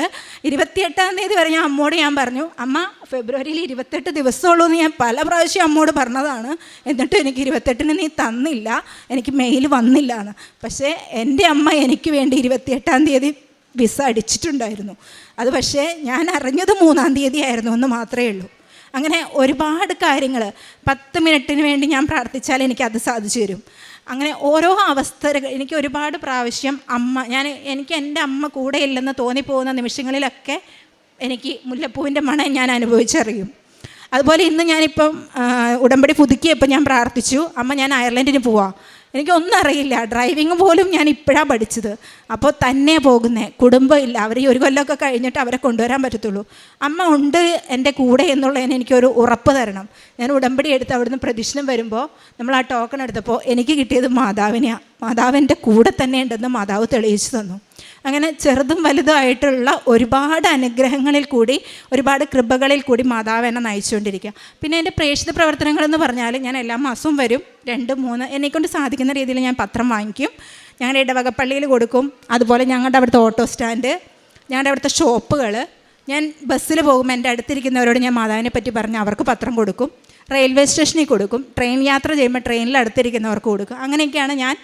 ഇരുപത്തിയെട്ടാം തീയതി വരെ ഞാൻ അമ്മോട് ഞാൻ പറഞ്ഞു അമ്മ ഫെബ്രുവരിയിൽ ഇരുപത്തെട്ട് ദിവസമുള്ളൂ എന്ന് ഞാൻ പല പ്രാവശ്യം അമ്മോട് പറഞ്ഞതാണ്. എന്നിട്ടും എനിക്ക് ഇരുപത്തെട്ടിന് നീ തന്നില്ല എനിക്ക് മെയിൽ വന്നില്ല എന്ന്. പക്ഷേ എന്റെ അമ്മ എനിക്ക് വേണ്ടി ഇരുപത്തിയെട്ടാം തീയതി വിസ അടിച്ചിട്ടുണ്ടായിരുന്നു. അത് പക്ഷേ ഞാൻ അറിഞ്ഞത് മൂന്നാം തീയതി ആയിരുന്നു എന്ന് മാത്രമേ ഉള്ളൂ. അങ്ങനെ ഒരുപാട് കാര്യങ്ങൾ പത്ത് മിനിറ്റിന് വേണ്ടി ഞാൻ പ്രാർത്ഥിച്ചാൽ എനിക്കത് സാധിച്ചു തരും. അങ്ങനെ ഓരോ അവസ്ഥകൾ എനിക്ക് ഒരുപാട് പ്രാവശ്യം അമ്മ ഞാൻ എനിക്ക് എന്റെ അമ്മ കൂടെ ഇല്ലെന്ന് തോന്നിപ്പോകുന്ന നിമിഷങ്ങളിലൊക്കെ എനിക്ക് മുല്ലപ്പൂവിന്റെ മണം ഞാൻ അനുഭവിച്ചറിയും. അതുപോലെ ഇന്ന് ഞാനിപ്പം ഉടമ്പടി പുതുക്കിയപ്പോൾ ഞാൻ പ്രാർത്ഥിച്ചു അമ്മ ഞാൻ അയർലൻഡിന് പോവാം. എനിക്കൊന്നും അറിയില്ല. ഡ്രൈവിംഗ് പോലും ഞാൻ ഇപ്പോഴാണ് പഠിച്ചത്. അപ്പോൾ തന്നെ പോകുന്നേ. കുടുംബമില്ല അവർ ഒരു കൊല്ലമൊക്കെ കഴിഞ്ഞിട്ട് അവരെ കൊണ്ടുവരാൻ പറ്റത്തുള്ളൂ. അമ്മ ഉണ്ട് എന്റെ കൂടെ എന്നുള്ളതിന് എനിക്കൊരു ഉറപ്പ് തരണം. ഞാൻ ഉടമ്പടി എടുത്ത് അവിടുന്ന് പ്രദക്ഷിണം വരുമ്പോൾ നമ്മൾ ആ ടോക്കൺ എടുത്തപ്പോൾ എനിക്ക് കിട്ടിയത് മാതാവിനെയാണ് മാതാവ് എന്റെ കൂടെ തന്നെ ഉണ്ടെന്ന് മാതാവ് തെളിയിച്ചു തന്നു. അങ്ങനെ ചെറുതും വലുതുമായിട്ടുള്ള ഒരുപാട് അനുഗ്രഹങ്ങളിൽ കൂടി ഒരുപാട് കൃപകളിൽ കൂടി മാതാവ് എന്നെ നയിച്ചുകൊണ്ടിരിക്കുക. പിന്നെ എന്റെ പ്രേക്ഷിത പ്രവർത്തനങ്ങളെന്ന് പറഞ്ഞാൽ ഞാൻ എല്ലാ മാസവും വരും രണ്ട് മൂന്ന് എന്നെക്കൊണ്ട് സാധിക്കുന്ന രീതിയിൽ ഞാൻ പത്രം വാങ്ങിക്കും. ഞങ്ങളുടെ ഇടവകപ്പള്ളിയിൽ കൊടുക്കും. അതുപോലെ ഞങ്ങളുടെ അവിടുത്തെ ഓട്ടോ സ്റ്റാൻഡ് ഞങ്ങളുടെ അവിടുത്തെ ഷോപ്പുകൾ ഞാൻ ബസ്സിൽ പോകുമ്പോൾ എന്റെ അടുത്തിരിക്കുന്നവരോട് ഞാൻ മാതാവിനെ പറ്റി പറഞ്ഞ് അവർക്ക് പത്രം കൊടുക്കും. റെയിൽവേ സ്റ്റേഷനിൽ കൊടുക്കും. ട്രെയിൻ യാത്ര ചെയ്യുമ്പോൾ ട്രെയിനിൽ അടുത്തിരിക്കുന്നവർക്ക് കൊടുക്കും. അങ്ങനെയൊക്കെയാണ് ഞാൻ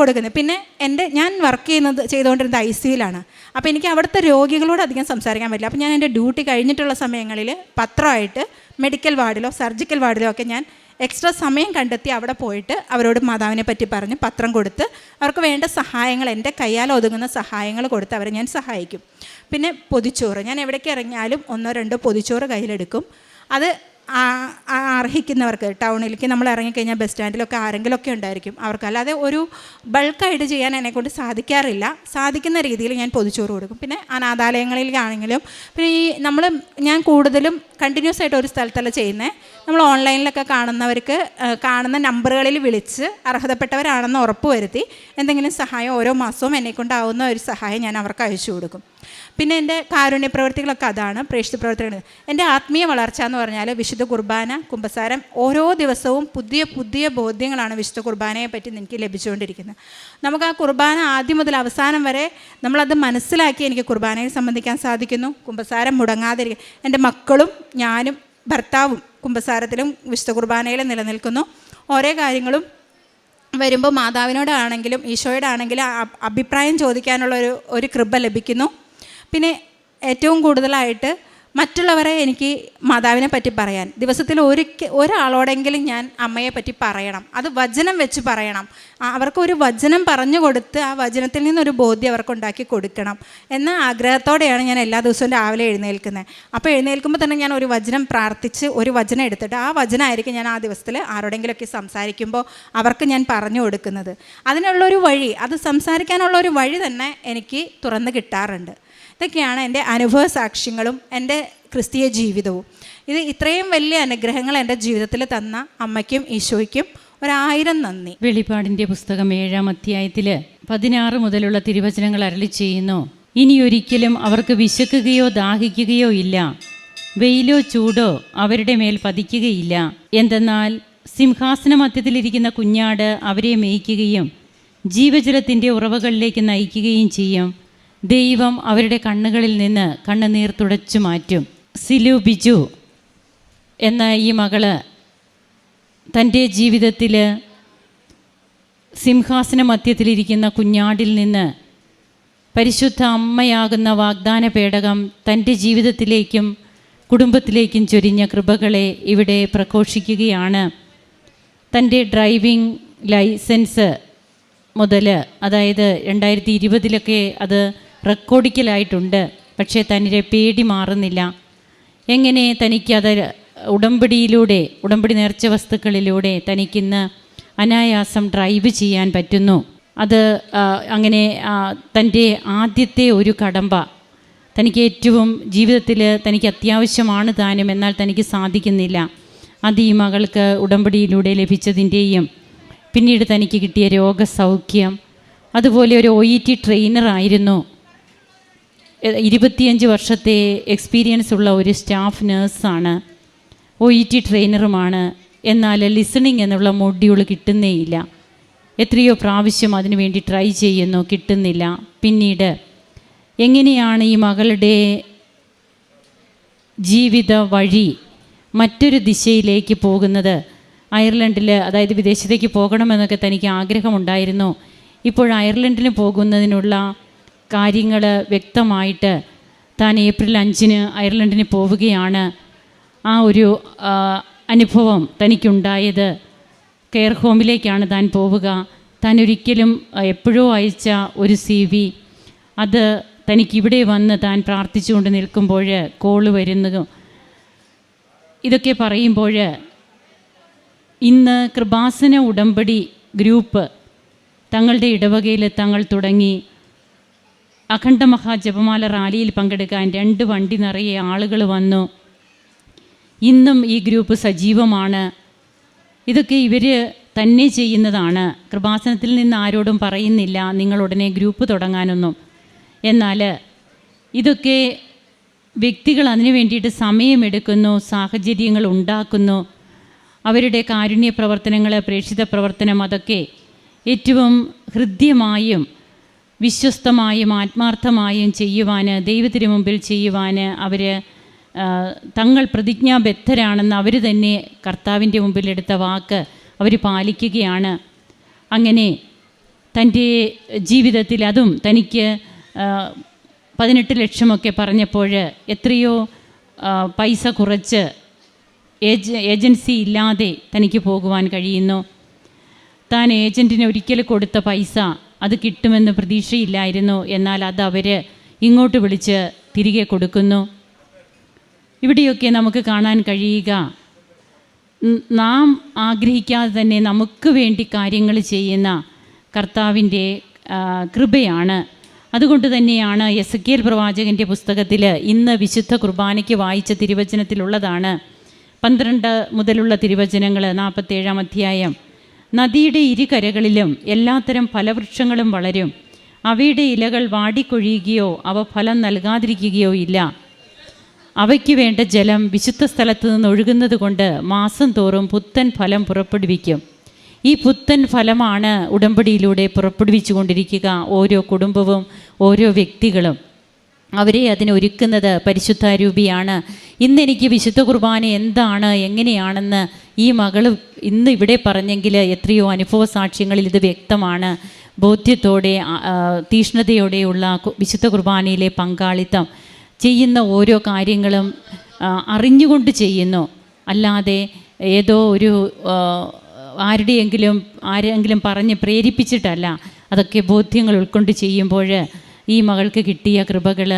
കൊടുക്കുന്നത്. പിന്നെ എന്റെ ഞാൻ വർക്ക് ചെയ്യുന്നത് ചെയ്തുകൊണ്ടിരുന്നത് ഐ സിയിലാണ് അപ്പോൾ എനിക്ക് അവിടുത്തെ രോഗികളോട് അധികം സംസാരിക്കാൻ പറ്റില്ല. അപ്പോൾ ഞാൻ എന്റെ ഡ്യൂട്ടി കഴിഞ്ഞിട്ടുള്ള സമയങ്ങളിൽ പത്രമായിട്ട് മെഡിക്കൽ വാർഡിലോ സർജിക്കൽ വാർഡിലോ ഒക്കെ ഞാൻ എക്സ്ട്രാ സമയം കണ്ടെത്തി അവിടെ പോയിട്ട് അവരോട് മാതാവിനെ പറ്റി പറഞ്ഞ് പത്രം കൊടുത്ത് അവർക്ക് വേണ്ട സഹായങ്ങൾ എന്റെ കയ്യാൽ ഒതുങ്ങുന്ന സഹായങ്ങൾ കൊടുത്ത് അവരെ ഞാൻ സഹായിക്കും. പിന്നെ പൊതിച്ചോറ്. ഞാൻ എവിടേക്ക് ഇറങ്ങിയാലും ഒന്നോ രണ്ടോ പൊതിച്ചോറ് കയ്യിലെടുക്കും. അത് അർഹിക്കുന്നവർക്ക് ടൗണിലേക്ക് നമ്മൾ ഇറങ്ങിക്കഴിഞ്ഞാൽ ബസ് സ്റ്റാൻഡിലൊക്കെ ആരെങ്കിലുമൊക്കെ ഉണ്ടായിരിക്കും. അവർക്ക് അല്ലാതെ ഒരു ബൾക്കായിട്ട് ചെയ്യാൻ എന്നെക്കൊണ്ട് സാധിക്കാറില്ല. സാധിക്കുന്ന രീതിയിൽ ഞാൻ പൊതിച്ചോറ് കൊടുക്കും. പിന്നെ അനാഥാലയങ്ങളിലാണെങ്കിലും പിന്നെ ഈ നമ്മൾ ഞാൻ കൂടുതലും കണ്ടിന്യൂസ് ആയിട്ട് ഒരു സ്ഥലത്തല്ല ചെയ്യുന്നത് നമ്മൾ ഓൺലൈനിലൊക്കെ കാണുന്നവർക്ക് കാണുന്ന നമ്പറുകളിൽ വിളിച്ച് അർഹതപ്പെട്ടവരാണെന്ന് ഉറപ്പ് വരുത്തി എന്തെങ്കിലും സഹായം ഓരോ മാസവും എന്നെക്കൊണ്ടാവുന്ന ഒരു സഹായം ഞാൻ അവർക്ക് അയച്ചു കൊടുക്കും. പിന്നെ എന്റെ കാരുണ്യ പ്രവർത്തികളൊക്കെ അതാണ് പ്രേക്ഷിത പ്രവർത്തികൾ എന്റെ ആത്മീയ വളർച്ച എന്ന് പറഞ്ഞാൽ വിശുദ്ധ കുർബാന കുമ്പസാരം ഓരോ ദിവസവും പുതിയ പുതിയ ബോധ്യങ്ങളാണ് വിശുദ്ധ കുർബാനയെ പറ്റി എനിക്ക് ലഭിച്ചുകൊണ്ടിരിക്കുന്നത്. നമുക്ക് ആ കുർബാന ആദ്യം മുതൽ അവസാനം വരെ നമ്മളത് മനസ്സിലാക്കി എനിക്ക് കുർബാനയെ സംബന്ധിക്കാൻ സാധിക്കുന്നു. കുമ്പസാരം മുടങ്ങാതിരിക്കുക എന്റെ മക്കളും ഞാനും ഭർത്താവും കുമ്പസാരത്തിലും വിശുദ്ധ കുർബാനയിലും നിലനിൽക്കുന്നു. ഓരോ കാര്യങ്ങളും വരുമ്പോൾ മാതാവിനോടാണെങ്കിലും ഈശോയോടാണെങ്കിലും അഭിപ്രായം ചോദിക്കാനുള്ള ഒരു ഒരു കൃപ ലഭിക്കുന്നു. പിന്നെ ഏറ്റവും കൂടുതലായിട്ട് മറ്റുള്ളവരെ എനിക്ക് മാതാവിനെ പറ്റി പറയാൻ ദിവസത്തിൽ ഒരിക്കൽ ഒരാളോടെങ്കിലും ഞാൻ അമ്മയെ പറ്റി പറയണം. അത് വചനം വെച്ച് പറയണം. അവർക്ക് ഒരു വചനം പറഞ്ഞു കൊടുത്ത് ആ വചനത്തിൽ നിന്നൊരു ബോധ്യം അവർക്ക് ഉണ്ടാക്കി കൊടുക്കണം എന്ന ആഗ്രഹത്തോടെയാണ് ഞാൻ എല്ലാ ദിവസവും രാവിലെ എഴുന്നേൽക്കുന്നത്. അപ്പോൾ എഴുന്നേൽക്കുമ്പോൾ തന്നെ ഞാൻ ഒരു വചനം പ്രാർത്ഥിച്ച് ഒരു വചനം എടുത്തിട്ട് ആ വചനമായിരിക്കും ഞാൻ ആ ദിവസത്തിൽ ആരോടെങ്കിലുമൊക്കെ സംസാരിക്കുമ്പോൾ അവർക്ക് ഞാൻ പറഞ്ഞു കൊടുക്കുന്നത്. അതിനുള്ളൊരു വഴി അത് സംസാരിക്കാനുള്ള ഒരു വഴി തന്നെ എനിക്ക് തുറന്ന് കിട്ടാറുണ്ട്. ഇതൊക്കെയാണ് എന്റെ അനുഭവ സാക്ഷ്യങ്ങളും എന്റെ ക്രിസ്തീയ ജീവിതവും. ഇത് ഇത്രയും വലിയ അനുഗ്രഹങ്ങൾ എന്റെ ജീവിതത്തിൽ തന്ന അമ്മയ്ക്കും ഈശോയ്ക്കും ഒരായിരം നന്ദി. വെളിപ്പാടിന്റെ പുസ്തകം ഏഴാം അധ്യായത്തിൽ പതിനാറ് മുതലുള്ള തിരുവചനങ്ങൾ അരളി ചെയ്യുന്നു. ഇനിയൊരിക്കലും അവർക്ക് വിശക്കുകയോ ദാഹിക്കുകയോ ഇല്ല. വെയിലോ ചൂടോ അവരുടെ മേൽ പതിക്കുകയില്ല. എന്തെന്നാൽ സിംഹാസന മധ്യത്തിലിരിക്കുന്ന കുഞ്ഞാട് അവരെ മേയ്ക്കുകയും ജീവജലത്തിന്റെ ഉറവകളിലേക്ക് നയിക്കുകയും ചെയ്യും. ദൈവം അവരുടെ കണ്ണുകളിൽ നിന്ന് കണ്ണുനീർ തുടച്ചു മാറ്റും. സിലു ബിജു എന്ന ഈ മകൾ തന്റെ ജീവിതത്തിൽ സിംഹാസന മധ്യത്തിലിരിക്കുന്ന കുഞ്ഞാടിൽ നിന്ന് പരിശുദ്ധ അമ്മയാകുന്ന വാഗ്ദാന പേടകം തന്റെ ജീവിതത്തിലേക്കും കുടുംബത്തിലേക്കും ചൊരിഞ്ഞ കൃപകളെ ഇവിടെ പ്രഘോഷിക്കുകയാണ്. തന്റെ ഡ്രൈവിംഗ് ലൈസൻസ് മുതൽ അതായത് രണ്ടായിരത്തി ഇരുപതിലൊക്കെ അത് റെക്കോർഡിക്കലായിട്ടുണ്ട്. പക്ഷേ തന്റെ പേടി മാറുന്നില്ല. എങ്ങനെ തനിക്കത് ഉടമ്പടിയിലൂടെ ഉടമ്പടി നേർച്ച വസ്തുക്കളിലൂടെ തനിക്കിന്ന് അനായാസം ഡ്രൈവ് ചെയ്യാൻ പറ്റുന്നു? അത് അങ്ങനെ തന്റെ ആദ്യത്തെ ഒരു കടമ്പ. തനിക്ക് ഏറ്റവും ജീവിതത്തിൽ തനിക്ക് അത്യാവശ്യമാണ് താനും എന്നാൽ തനിക്ക് സാധിക്കുന്നില്ല. അത് ഈ മകൾക്ക് ഉടമ്പടിയിലൂടെ ലഭിച്ചതിന്റെയും പിന്നീട് തനിക്ക് കിട്ടിയ രോഗസൗഖ്യം. അതുപോലെ ഒരു ഒ ഇ ടി ട്രെയിനറായിരുന്നു. ഇരുപത്തിയഞ്ച് വർഷത്തെ എക്സ്പീരിയൻസ് ഉള്ള ഒരു സ്റ്റാഫ് നേഴ്സാണ് ഒ ഇ ടി ട്രെയിനറുമാണ് എന്നാൽ ലിസണിങ് എന്നുള്ള മൊഡ്യൂൾ കിട്ടുന്നേയില്ല. എത്രയോ പ്രാവശ്യം അതിനു വേണ്ടി ട്രൈ ചെയ്യുന്നു കിട്ടുന്നില്ല. പിന്നീട് എങ്ങനെയാണ് ഈ മകളുടെ ജീവിത വഴി മറ്റൊരു ദിശയിലേക്ക് പോകുന്നത്? അയർലൻഡിൽ അതായത് വിദേശത്തേക്ക് പോകണമെന്നൊക്കെ തനിക്ക് ആഗ്രഹമുണ്ടായിരുന്നു. ഇപ്പോൾ അയർലൻഡിന് പോകുന്നതിനുള്ള കാര്യങ്ങൾ വ്യക്തമായിട്ട് താൻ ഏപ്രിൽ അഞ്ചിന് അയർലൻഡിന് പോവുകയാണ്. ആ ഒരു അനുഭവം തനിക്കുണ്ടായത്. കെയർ ഹോമിലേക്കാണ് താൻ പോവുക. താൻ ഒരിക്കലും എപ്പോഴോ അയച്ച ഒരു സി വി. അത് തനിക്കിവിടെ വന്ന് താൻ പ്രാർത്ഥിച്ചുകൊണ്ട് നിൽക്കുമ്പോൾ കോൾ വരുന്നതും. ഇതൊക്കെ പറയുമ്പോൾ ഇന്ന് കൃപാസന ഉടമ്പടി ഗ്രൂപ്പ് തങ്ങളുടെ ഇടവകയിൽ തങ്ങൾ തുടങ്ങി. അഖണ്ഡ മഹാജപമാല റാലിയിൽ പങ്കെടുക്കാൻ രണ്ട് വണ്ടി നിറയെ ആളുകൾ വന്നു. ഇന്നും ഈ ഗ്രൂപ്പ് സജീവമാണ്. ഇതൊക്കെ ഇവർ തന്നെ ചെയ്യുന്നതാണ്. കൃപാസനത്തിൽ നിന്ന് ആരോടും പറയുന്നില്ല. നിങ്ങൾ ഉടനെ ഗ്രൂപ്പ് തുടങ്ങാനൊന്നും. എന്നാൽ ഇതൊക്കെ വ്യക്തികൾ അതിനു വേണ്ടിയിട്ട് സമയമെടുക്കുന്നു സാഹചര്യങ്ങൾ ഉണ്ടാക്കുന്നു. അവരുടെ കാരുണ്യ പ്രവർത്തനങ്ങൾ പ്രേക്ഷിത പ്രവർത്തനം അതൊക്കെ ഏറ്റവും ഹൃദ്യമായും വിശ്വസ്തമായും ആത്മാർത്ഥമായും ചെയ്യുവാൻ ദൈവത്തിന് മുമ്പിൽ ചെയ്യുവാൻ അവർ തങ്ങൾ പ്രതിജ്ഞാബദ്ധരാണെന്ന് അവർ തന്നെ കർത്താവിന്റെ മുമ്പിൽ എടുത്ത വാക്ക് അവർ പാലിക്കുകയാണ്. അങ്ങനെ തന്റെ ജീവിതത്തിൽ അതും തനിക്ക് പതിനെട്ട് ലക്ഷമൊക്കെ പറഞ്ഞപ്പോൾ എത്രയോ പൈസ കുറച്ച് ഏജ ഏജൻസി ഇല്ലാതെ തനിക്ക് പോകുവാൻ കഴിയുന്നു. താൻ ഏജന്റിന് ഒരിക്കൽ കൊടുത്ത പൈസ അത് കിട്ടുമെന്ന് പ്രതീക്ഷയില്ലായിരുന്നു. എന്നാൽ അത് അവർ ഇങ്ങോട്ട് വിളിച്ച് തിരികെ കൊടുക്കുന്നു. ഇവിടെയൊക്കെ നമുക്ക് കാണാൻ കഴിയുക. നാം ആഗ്രഹിക്കാതെ തന്നെ നമുക്ക് വേണ്ടി കാര്യങ്ങൾ ചെയ്യുന്ന കർത്താവിന്റെ കൃപയാണ്. അതുകൊണ്ട് തന്നെയാണ് എസ് കെ എൽ പ്രവാചകന്റെ പുസ്തകത്തിൽ ഇന്ന് വിശുദ്ധ കുർബാനയ്ക്ക് വായിച്ച തിരുവചനത്തിലുള്ളതാണ്. പന്ത്രണ്ട് മുതലുള്ള തിരുവചനങ്ങൾ നാൽപ്പത്തേഴാം അധ്യായം. നദിയുടെ ഇരുകരകളിലും എല്ലാത്തരം ഫലവൃക്ഷങ്ങളും വളരും. അവയുടെ ഇലകൾ വാടിക്കൊഴിയുകയോ അവ ഫലം നൽകാതിരിക്കുകയോ ഇല്ല. അവയ്ക്ക് വേണ്ട ജലം വിശുദ്ധ സ്ഥലത്ത് നിന്ന് ഒഴുകുന്നത് കൊണ്ട് മാസം തോറും പുത്തൻ ഫലം പുറപ്പെടുവിക്കും. ഈ പുത്തൻ ഫലമാണ് ഉടമ്പടിയിലൂടെ പുറപ്പെടുവിച്ചു കൊണ്ടിരിക്കുക ഓരോ കുടുംബവും ഓരോ വ്യക്തികളും. അവരെ അതിനൊരുക്കുന്നത് പരിശുദ്ധാരൂപിയാണ്. ഇന്ന് എനിക്ക് വിശുദ്ധ കുർബാന എന്താണ്? എങ്ങനെയാണെന്ന് ഈ മകൾ ഇന്ന് ഇവിടെ പറഞ്ഞെങ്കിൽ എത്രയോ അനുഭവ സാക്ഷ്യങ്ങളിൽ ഇത് വ്യക്തമാണ്. ബോധ്യത്തോടെ തീഷ്ണതയോടെയുള്ള വിശുദ്ധ കുർബാനയിലെ പങ്കാളിത്തം ചെയ്യുന്ന ഓരോ കാര്യങ്ങളും അറിഞ്ഞുകൊണ്ട് ചെയ്യുന്നു. അല്ലാതെ ഏതോ ഒരു ആരുടെയെങ്കിലും ആരെങ്കിലും പറഞ്ഞ് പ്രേരിപ്പിച്ചിട്ടല്ല. അതൊക്കെ ബോധ്യങ്ങൾ ഉൾക്കൊണ്ട് ചെയ്യുമ്പോൾ ഈ മകൾക്ക് കിട്ടിയ കൃപകൾ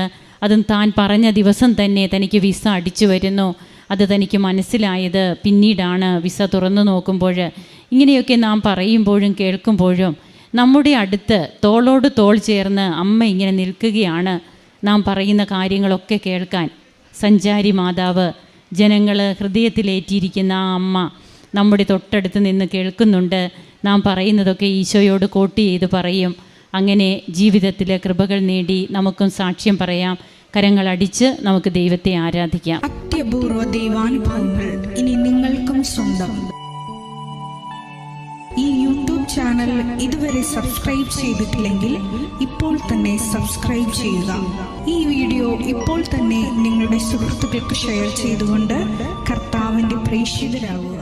അതും താൻ പറഞ്ഞ ദിവസം തന്നെ തനിക്ക് വിസ അടിച്ചു വരുന്നു. അത് തനിക്ക് മനസ്സിലായത് പിന്നീടാണ് വിസ തുറന്നു നോക്കുമ്പോൾ. ഇങ്ങനെയൊക്കെ നാം പറയുമ്പോഴും കേൾക്കുമ്പോഴും നമ്മുടെ അടുത്ത് തോളോട് തോൾ ചേർന്ന് അമ്മ ഇങ്ങനെ നിൽക്കുകയാണ് നാം പറയുന്ന കാര്യങ്ങളൊക്കെ കേൾക്കാൻ. സഞ്ചാരി മാതാവ് ജനങ്ങൾ ഹൃദയത്തിലേറ്റിയിരിക്കുന്ന ആ അമ്മ നമ്മുടെ തൊട്ടടുത്ത് നിന്ന് കേൾക്കുന്നുണ്ട്. നാം പറയുന്നതൊക്കെ ഈശോയോട് കോട്ട് ചെയ്ത് പറയും. അങ്ങനെ ജീവിതത്തിലെ കൃപകൾ നേടി നമുക്കും സാക്ഷ്യം പറയാം. കരങ്ങൾ അടിച്ച് നമുക്ക് ദൈവത്തെ ആരാധിക്കാം. അത്യപൂർവ ദൈവാനുഭവങ്ങൾ ഇനി നിങ്ങൾക്കും സ്വന്തം. ഈ യൂട്യൂബ് ചാനൽ ഇതുവരെ സബ്സ്ക്രൈബ് ചെയ്തിട്ടില്ലെങ്കിൽ ഇപ്പോൾ തന്നെ സബ്സ്ക്രൈബ് ചെയ്യുക. ഈ വീഡിയോ ഇപ്പോൾ തന്നെ നിങ്ങളുടെ സുഹൃത്തുക്കൾക്ക് ഷെയർ ചെയ്തുകൊണ്ട് കർത്താവിന്റെ പ്രേക്ഷിതരാകുക.